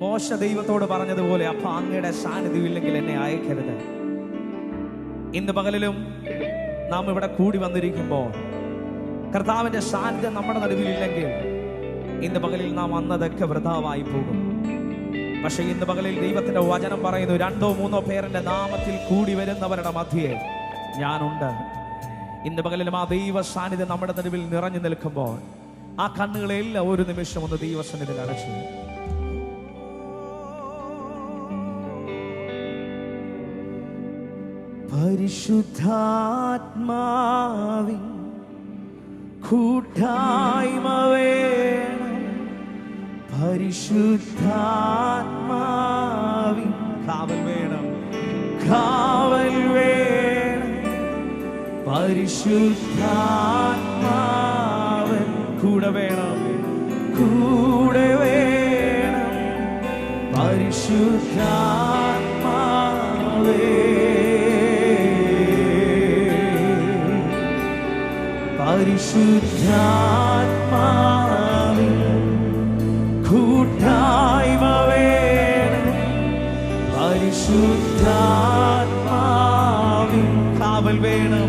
മോശ ദൈവത്തോട് പറഞ്ഞതുപോലെ അപ്പ അങ്ങയുടെ സാന്നിധ്യമില്ലെങ്കിൽ എന്നെ അയക്കരുത്. ഇന്ന് പകലിലും നാം ഇവിടെ കൂടി വന്നിരിക്കുമ്പോൾ കർത്താവിന്റെ സാന്നിധ്യം നമ്മുടെ നടുവിലില്ലെങ്കിൽ ഇന്ന് പകലിൽ നാം വന്നതൊക്കെ വൃതാവായി പോകും. പക്ഷെ ഇന്ന് പകലിൽ ദൈവത്തിന്റെ വചനം പറയുന്നു രണ്ടോ മൂന്നോ പേരുടെ നാമത്തിൽ കൂടി വരുന്നവരുടെ മധ്യേ ഞാനുണ്ട്. ഇന്ന് പകലിലും ആ ദൈവ സാന്നിധ്യം നമ്മുടെ നടുവിൽ നിറഞ്ഞു നിൽക്കുമ്പോൾ ആ കണ്ണുകളെല്ലാം ഒരു നിമിഷം ഒന്ന് ദൈവസന്നിധിയിൽ അടച്ചു. പരിശുദ്ധാത്മാവിൻ കൂട്ടായ്മ വേണം. പരിശുദ്ധാത്മാവിൻ കാവൽ വേണം. കാവൽ വേണം. പരിശുദ്ധാത്മാവൻ കൂടെ വേണം. കൂടെ വേണം. പരിശുദ്ധാത്മാവേ പരിശുദ്ധാത്മാവിൻ കൂട്ടായ്മ വേണം. പരിശുദ്ധാത്മാവിൻ കാവൽ വേണം.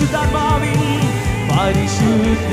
ശബ്ദമുയർത്തി പരിശുദ്ധാത്മാവിൻ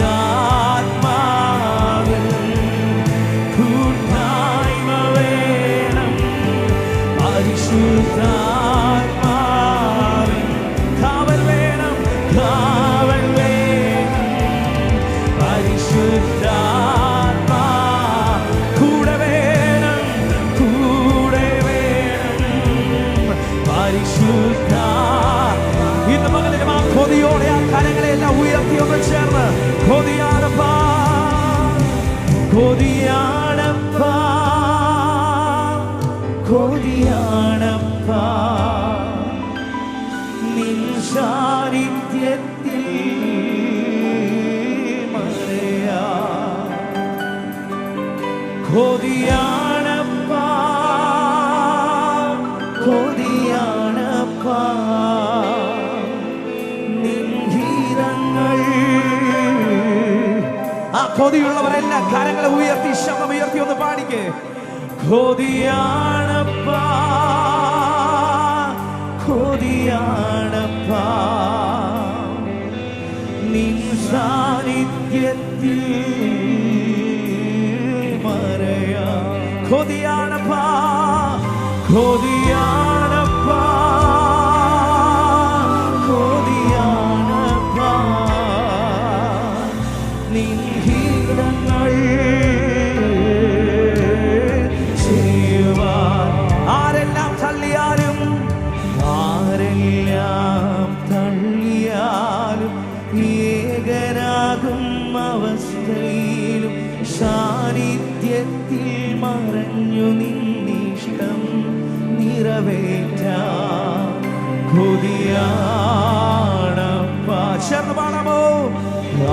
കൊതിയാണപ്പാ നിൻഗീതങ്ങൾ ആ കൊതിയുള്ളവരെല്ലാം കരങ്ങളെ ഉയർത്തി ശബ്ദം ഉയർത്തി ഒന്ന് പാടിക്കേ. കൊതിയാണപ്പാ. കൊതിയാണപ്പാ. നിൻ സാന്നിധ്യത്തിൽ മറയാ. കൊതിയാണപ്പാ. കൊതിയാണപ്പാ നിറവേറ്റ കൊതിയാണപ്പ ചേർന്ന് പാടാമോ?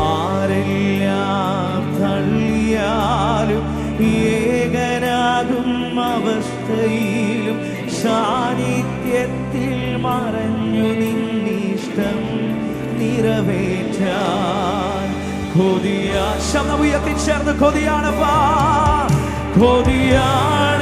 ആരെല്ലാം ഏകനാകും അവസ്ഥയിലും. സാന്നിധ്യത്തിൽ മറഞ്ഞു നിന്നിഷ്ടം നിറവേറ്റാൻ. കൊതിയാ ശബ്ദം ഉയർത്തി ചേർന്ന് കൊതിയാണപ്പാ കൊതിയാണപ്പാ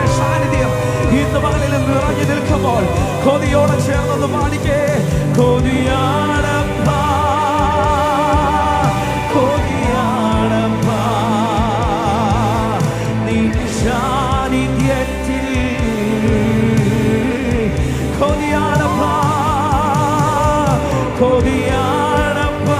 ദൈവത്തിന്റെ സാന്നിധ്യം ഇന്ന് പകലിൽ നിറഞ്ഞു നിൽക്കുമ്പോൾ കൊതിയോടെ ചേർന്നത് പാടിക്കേ കൊതിയാണപ്പാ കൊതിയാണപ്പാ നിൻ സാന്നിധ്യത്തിൽ കൊതിയാണപ്പാ കൊതിയാണപ്പാ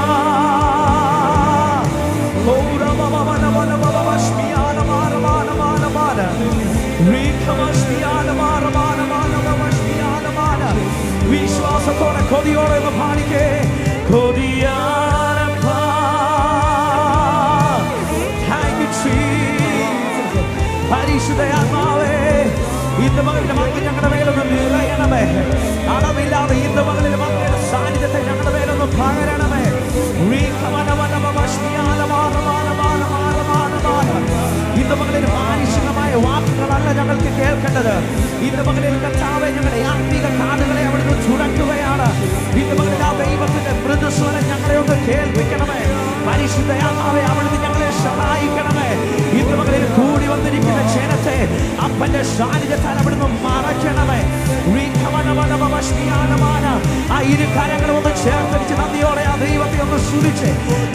വിശ്വാസത്തോടെ കൊതിയോടെ ഒന്ന് പാടിക്കേ. Jesus. പരിശുദ്ധയാത്മാവേ ഇന്ന് മകളുടെ മക്കൾ ഞങ്ങളുടെ മേലൊന്ന് നിറയണമേ. അളവില്ലാതെ ഇന്ന് മകളിൽ മക്കളുടെ സാന്നിധ്യത്തെ ഞങ്ങളുടെ മേലൊന്ന് പകരണമേ. ഇന്ന് മകളിൽ വാക്കുകളല്ല ഞങ്ങൾക്ക് കേൾക്കേണ്ടത്. ഇന്ന് മകളിൽ കർത്താവെ ഞങ്ങളുടെ ആത്മീക കാതുകളെ അവിടുന്ന് ചുടക്കുകയാണ്. ഇന്ന് മകളിൽ ആ ദൈവത്തിന്റെ മൃദുസ്വരം ഞങ്ങളെ ഒന്ന് കേൾപ്പിക്കണമേ. പരിശുദ്ധയാത്മാവെ അവിടുന്ന് ഞങ്ങളെ സഹായിക്കണമേ. ഇന്ന് മകളിൽ കൂടി വന്നിരിക്കുന്ന ജനത്തെ അപ്പന്റെ സാന്നിധ്യത്താൽ അവിടുന്ന് മറയ്ക്കണമേ. ആ ഇരു ഒന്ന്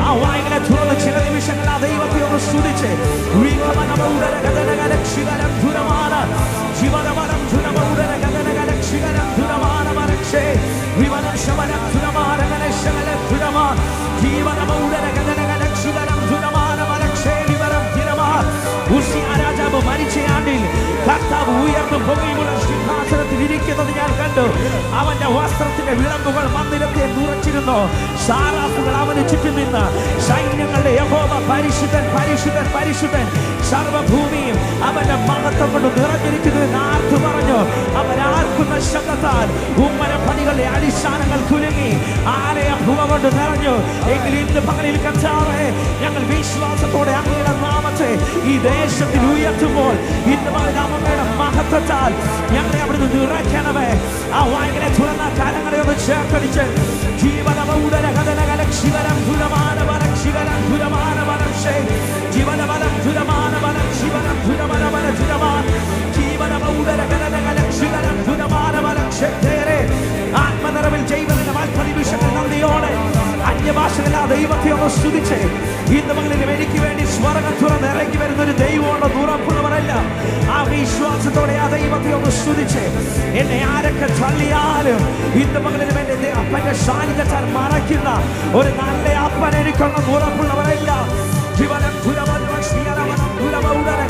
ആ ആ ചില നിമിഷങ്ങൾ ആ ദൈവത്തെ ഒന്ന് സ്തുതിച്ച്. വീഖമനമൗരഗതനഗലക്ഷികരം ഉസ്സിയ രാജാവ് മരിച്ച ആണ്ടിൽ കർത്താവ് ഉയർന്നു പൊങ്ങിയുള്ള സിംഹാസനത്തിൽ ഇരിക്കുന്നത് ഞാൻ കണ്ടു. അവന്റെ വസ്ത്രത്തിന്റെ വിളമ്പുകൾ മന്ദിരത്തെ നിറച്ചിരുന്നു സാറാഫുകൾ അവന് ചുറ്റും നിന്ന് സൈന്യങ്ങളുടെ യഹോവ പരിശുദ്ധൻ പരിശുദ്ധൻ പരിശുദ്ധൻ സർവഭൂമിയും അവന്റെ മഹത്വം കൊണ്ട് നിറഞ്ഞിരിക്കുന്നു എന്ന് ആർത്തു പറഞ്ഞു? അവൻ ആർക്കുന്ന ശബ്ദത്താൽ ഉമ്മര പണികളുടെ അടിസ്ഥാനങ്ങൾ കുലുങ്ങി ആലയ ഭൂമ കൊണ്ട് നിറഞ്ഞു. എങ്കിൽ ഇന്ന് പകലിൽ കർത്താവേ ഞങ്ങൾ വിശ്വാസത്തോടെ അങ്ങയുടെ നാമത്തെ ഈ ദേശത്തിൽ ഉയർത്തുമ്പോൾ ഇന്ന് അമ്മയുടെ മഹത്വത്താൽ ഞങ്ങളെ അവിടുന്ന് നിറയ്ക്കണമേ. ആ വായകളെ തുറന്ന കാലങ്ങളെ ഒന്ന് ചേർത്തടിച്ച്. ജീവനമൗടന കഥനകല ശിവരം ദുരമാനവനം ശിവരം ദുരമാനവനം ജീവനബലം ദുരമാനവനം ശിവനം ദുരമനവന ദുരമാൻ ജീവനമൗടന കഥനകല ശിവരം ദുരമാനവനം ശക്തേരെ ആത്മനിറവിൽ ജൈവത്തിന്റെ വാൽപ്പതിവിഷങ്ങൾ നന്ദിയോടെ അന്യഭാഷകളാ ദൈവത്തെ ഒന്ന് സ്തുതിച്ച്. ഇന്ന് മകളിലും എനിക്ക് വേണ്ടി സ്വർഗം തുറന്ന് വരുന്ന ഒരു ദൈവമുണ്ടെന്ന് ഉറപ്പുള്ളവരല്ല. ആ വിശ്വാസത്തോടെ ആ ദൈവത്തെ ഒന്ന് സ്തുതിച്ച് എന്നെ ആരൊക്കെ തള്ളിയാലും ഇന്നുമെങ്കിലും എന്റെ അപ്പന്റെ സാന്നിധ്യത്താൽ മറയ്ക്കുന്ന ഒരു നല്ല അപ്പൻ എനിക്കുണ്ടെന്ന് ഉറപ്പുള്ളവരല്ല. ജീവനം ദുരമനം ശ്രീയരവനം ദുരമൗടര